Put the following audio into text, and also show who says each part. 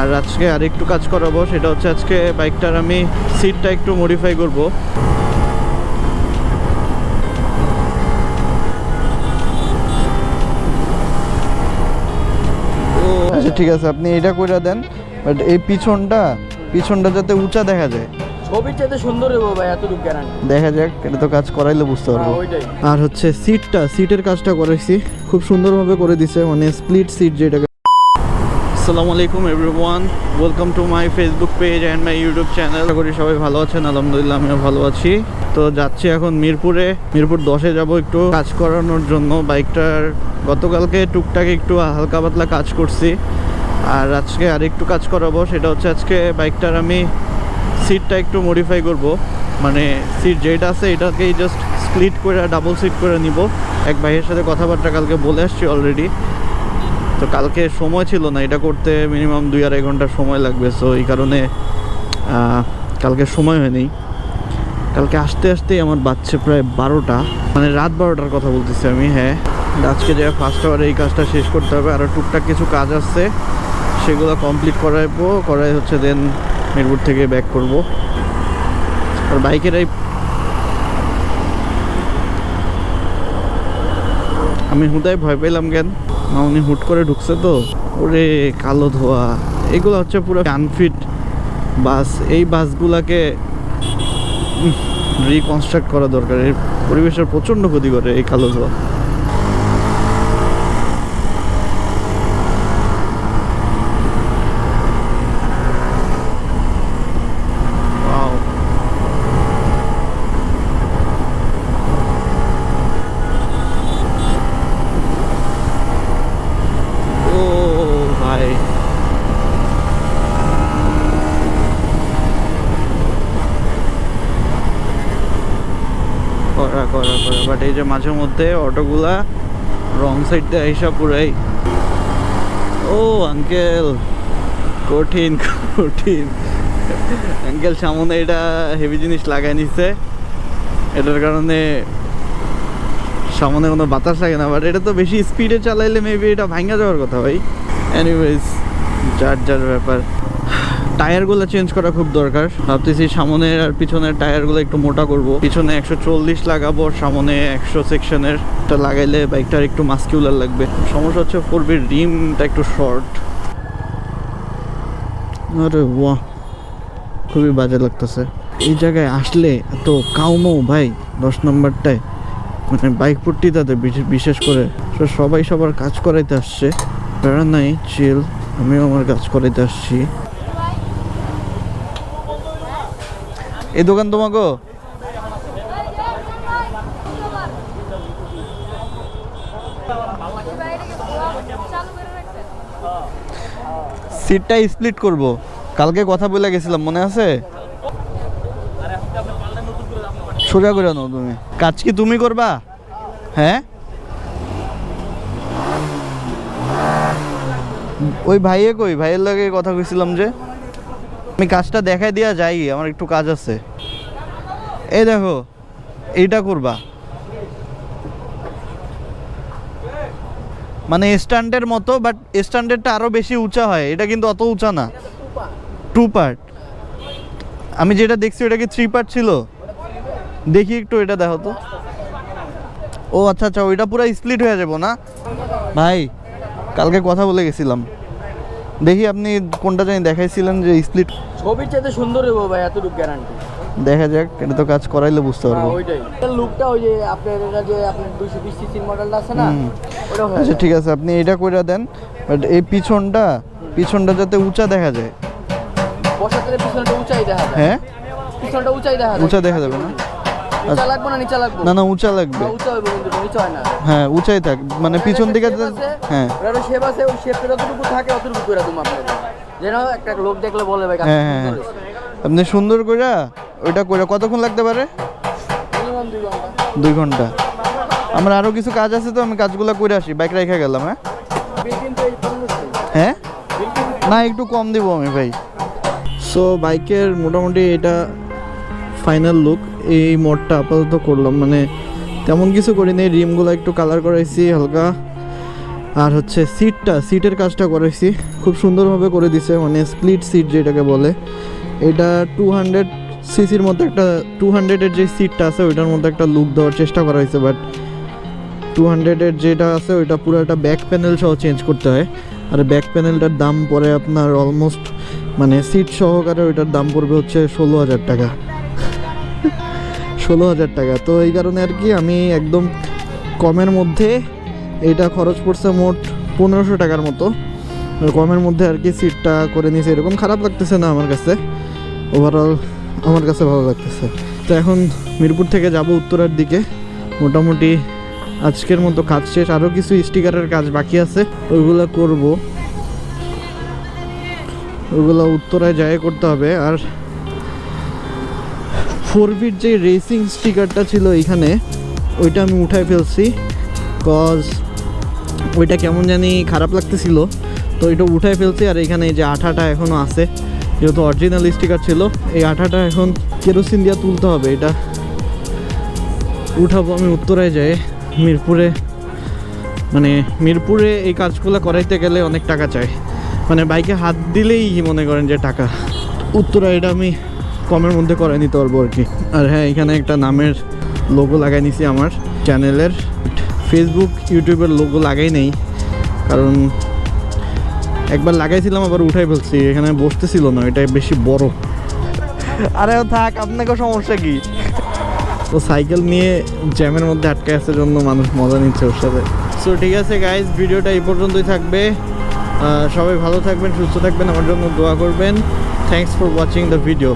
Speaker 1: আর আজকে আরেকটু কাজ করাবো সেটা হচ্ছে আজকে বাইকটার আমি সিটটা একটু মডিফাই করব। আচ্ছা ঠিক আছে আপনি এটা করে দেন বাট এই পিছনটা পিছনটা যাতে উঁচা দেখা যায়।
Speaker 2: ছবির চাইতে সুন্দর হব ভাই এতটুকু গ্যারান্টি
Speaker 1: দেখা যাক এটা তো কাজ করাইলে বুঝতে পারব। আর হচ্ছে সিটটা সিটের কাজটা করেছি খুব সুন্দরভাবে করে দিছে মানে স্প্লিট সিট যেটাকে আসসালামু আলাইকুম everyone welcome to my Facebook page and my YouTube channel করি সবাই ভালো আছেন, আলহামদুলিল্লাহ আমিও ভালো আছি। তো যাচ্ছি এখন মিরপুরে, মিরপুর দশে যাব একটু কাজ করানোর জন্য। বাইকটার গতকালকে টুকটাক একটু হালকা পাতলা কাজ করছি, আর আজকে আরেকটু কাজ করাবো। সেটা হচ্ছে আজকে বাইকটার আমি সিটটা একটু মডিফাই করব। মানে সিট যেটা আছে এটাকেই জাস্ট স্প্লিট করে ডাবল সিট করে নিব। এক ভাইয়ের সাথে কথাবার্তা কালকে বলে আসছি অলরেডি তো কালকে সময় ছিল না, এটা করতে মিনিমাম দুই আড়াই ঘণ্টা সময় লাগবে সো এই কারণে কালকে সময় হয়নি। কালকে আসতে আসতেই আমার বাচ্চা প্রায় বারোটা মানে রাত বারোটার কথা বলতেছি আমি হ্যাঁ। আজকে যে ফার্স্ট আওয়ারে এই কাজটা শেষ করতে হবে আরও টুকটাক কিছু কাজ আছে, সেগুলো কমপ্লিট করাইবো, করাই হচ্ছে দেন মিরপুর থেকে ব্যাক করব। আর বাইকের এই আমি হুদায় ভয় পেলাম কেন? উনি হুট করে ঢুকছে তো। ওরে কালো ধোয়া। এগুলো হচ্ছে পুরো আনফিট বাস। এই বাসগুলাকে রিকনস্ট্রাক্ট করা দরকার। এর পরিবেশের প্রচণ্ড ক্ষতি করে এই কালো ধোয়া Wow. ও ভাই করা করা করা বাট এই যে মাঝে মধ্যে অটোগুলা রং সাইড দিয়ে এইসব পুরাই। ও আঙ্কেল কঠিন কঠিন। আঙ্কেল সামনে এটা হেভি জিনিস লাগাই নিছে। এটার কারণে সামনে কোনো বাতাস লাগে না বাট এটা তো বেশি স্পিডে চালাইলে মেবি এটা ভাঙা যাওয়ার কথা ভাই। এনিওয়েজ যার যার ব্যাপার। টায়ারগুলো চেঞ্জ করা খুব দরকার। ভাবতেছি সামনের আর পিছনের টায়ারগুলো একটু মোটা করব। পিছনে একশো চল্লিশ লাগাবো, সামনে একশো সেকশনের লাগাইলে বাইকটার একটু মাস্কিউলার লাগবে। সমস্যা হচ্ছে ফোর বির রিমটা একটু শর্ট। আরে বাহ খুবই বাজে লাগতেছে। এই জায়গায় আসলে এত কাউমো ভাই, দশ নম্বরটায়। মানে বাইক পট্টি তাদের বিশেষ করে। তো সবাই সবার কাজ করাইতে আসছে। প্যারা নাই চিল আমিও আমার কাজ করাইতে আসছি। এই দোকান তোমাকে? সিটটা স্প্লিট করব। কালকে কথা বলে গেছিলাম, মনে আছে? সোজা করে নাও তুমি। কাজ কি তুমি করবা? হ্যাঁ? ওই ভাইয়ে কই? ভাইয়ের লাগে কথা কইছিলাম যে। আমি কাজটা দেখাই দিয়া যাই, আমার একটু কাজ আছে। এই দেখো, এইটা করবা। মানে স্ট্যান্ডের মতো বাট স্ট্যান্ডার্ডটা আরও বেশি উঁচা হয়। এটা কিন্তু অত উঁচা না। টু পার্ট আমি যেটা দেখছি, ওটা কি থ্রি পার্ট ছিল? দেখি একটু, এটা দেখো তো। ও আচ্ছা আচ্ছা ওইটা পুরো স্প্লিট হয়ে যাব না? ভাই, কালকে কথা বলে গেছিলাম। দেখি আপনি কোনটা জানি দেখাইছিলেন যে স্প্লিট
Speaker 2: ছবির চাইতে সুন্দর হব ভাই এতটুকু গ্যারান্টি
Speaker 1: দেখা যাক এটা তো কাজ করাইলে বুঝতে পারব।
Speaker 2: ওইটাই। লুকটা ওই যে আপনার এটা যে আপনার দুইশো বিশ সিসির মডেলটা আছে না ওটা
Speaker 1: আচ্ছা ঠিক আছে আপনি এটা করে দেন। বাট এই পিছনটা পিছনটা যাতে উঁচা দেখা যায়।
Speaker 2: বসার পিছনটা উঁচাই দেখা যায়।
Speaker 1: হ্যাঁ?
Speaker 2: পিছনটা উঁচাই দেখা যায়।
Speaker 1: উঁচা দেখা যাবে না?
Speaker 2: নিচা লাগবে না নিচা লাগবে?
Speaker 1: না না উঁচা লাগবে।
Speaker 2: উঁচা হইব কিন্তু নিচা হয় না।
Speaker 1: হ্যাঁ উঁচাই থাক। মানে পিছন দিকে হ্যাঁ।
Speaker 2: শেপ আছে ওই শেপটা যতটুকু থাকে অতটুকু করে দেবো আপনাকে। যেন একটা লোক দেখলে বলে
Speaker 1: হ্যাঁ হ্যাঁ হ্যাঁ। আপনি সুন্দর করে ওইটা করে কতক্ষণ লাগতে পারে?
Speaker 2: দুই
Speaker 1: ঘণ্টা। আমার আরও কিছু কাজ আছে তো আমি কাজগুলো করে আসি। বাইক রেখে গেলাম হ্যাঁ?
Speaker 2: বিল কিন্তু এই পনেরোশো
Speaker 1: হ্যাঁ? না একটু কম দিব আমি ভাই। সো বাইকের মোটামুটি এটা ফাইনাল লুক এই মোডটা আপাতত করলাম। মানে তেমন কিছু করিনি রিমগুলো একটু কালার করাইছি হালকা। আর হচ্ছে সিটটা সিটের কাজটা করেছি। খুব সুন্দরভাবে করে দিছে মানে স্প্লিট সিট যেটাকে বলে। এটা টু হান্ড্রেড সিসির মধ্যে একটা টু হান্ড্রেডের যে সিটটা আছে, ওইটার মধ্যে একটা লুক দেওয়ার চেষ্টা করা হয়েছে বাট টু হান্ড্রেডের যেটা আছে, ওইটা পুরো একটা ব্যাক প্যানেল সহ চেঞ্জ করতে হয়। আর ব্যাক প্যানেলটার দাম পড়ে আপনার অলমোস্ট মানে সিট সহকারে ওইটার দাম পড়বে হচ্ছে ষোলো হাজার টাকা। ষোলো হাজার টাকা। তো এই কারণে আর কি আমি একদম কমের মধ্যে এটা খরচ পড়ছে মোট পনেরোশো টাকার মতো। কমের মধ্যে আর কি সিটটা করে নিয়েছে, এরকম খারাপ লাগতেছে না আমার কাছে। ওভারঅল আমার কাছে ভালো লাগতেছে। তো এখন মিরপুর থেকে যাব উত্তরার দিকে। মোটামুটি আজকের মতো কাজ শেষ। আরও কিছু স্টিকারের কাজ বাকি আছে, ওইগুলো করব। ওইগুলো উত্তরায় যায় করতে হবে। আর ফোর বিট যে রেসিং স্টিকারটা ছিল এখানে ওইটা আমি উঠাই ফেলছি। কজ ওইটা কেমন জানি খারাপ লাগতেছিল। তো এটা উঠাই ফেলছি আর এখানে যে আঠাটা এখনও আছে। যেহেতু অরিজিনাল স্টিকার ছিল, এই আঠাটা এখন কেরোসিন দিয়ে তুলতে হবে এটা। উঠাবো আমি উত্তরায় যাই, মিরপুরে। মানে মিরপুরে এই কাজগুলো করাইতে গেলে অনেক টাকা চাই। মানে বাইকে হাত দিলেই মনে করেন যে টাকা। উত্তরা এটা আমি কমের মধ্যে করে নিতে পারব আর কি। আর হ্যাঁ এখানে একটা নামের লোগো লাগাই নিছি আমার চ্যানেলের ফেসবুক ইউটিউবের লোগো লাগাই নেই। কারণ একবার লাগাইছিলাম আবার উঠাই ফেলছি। এখানে বসতেছিল না এটা বেশি বড়। আরে থাক আপনাকে সমস্যা কি? তো সাইকেল নিয়ে জ্যামের মধ্যে আটকে আসার জন্য মানুষ মজা নিচ্ছে ওর সাথে। সো ঠিক আছে গাইজ ভিডিওটা এই পর্যন্তই থাকবে। সবাই ভালো থাকবেন সুস্থ থাকবেন আমার জন্য দোয়া করবেন। Thanks for watching the video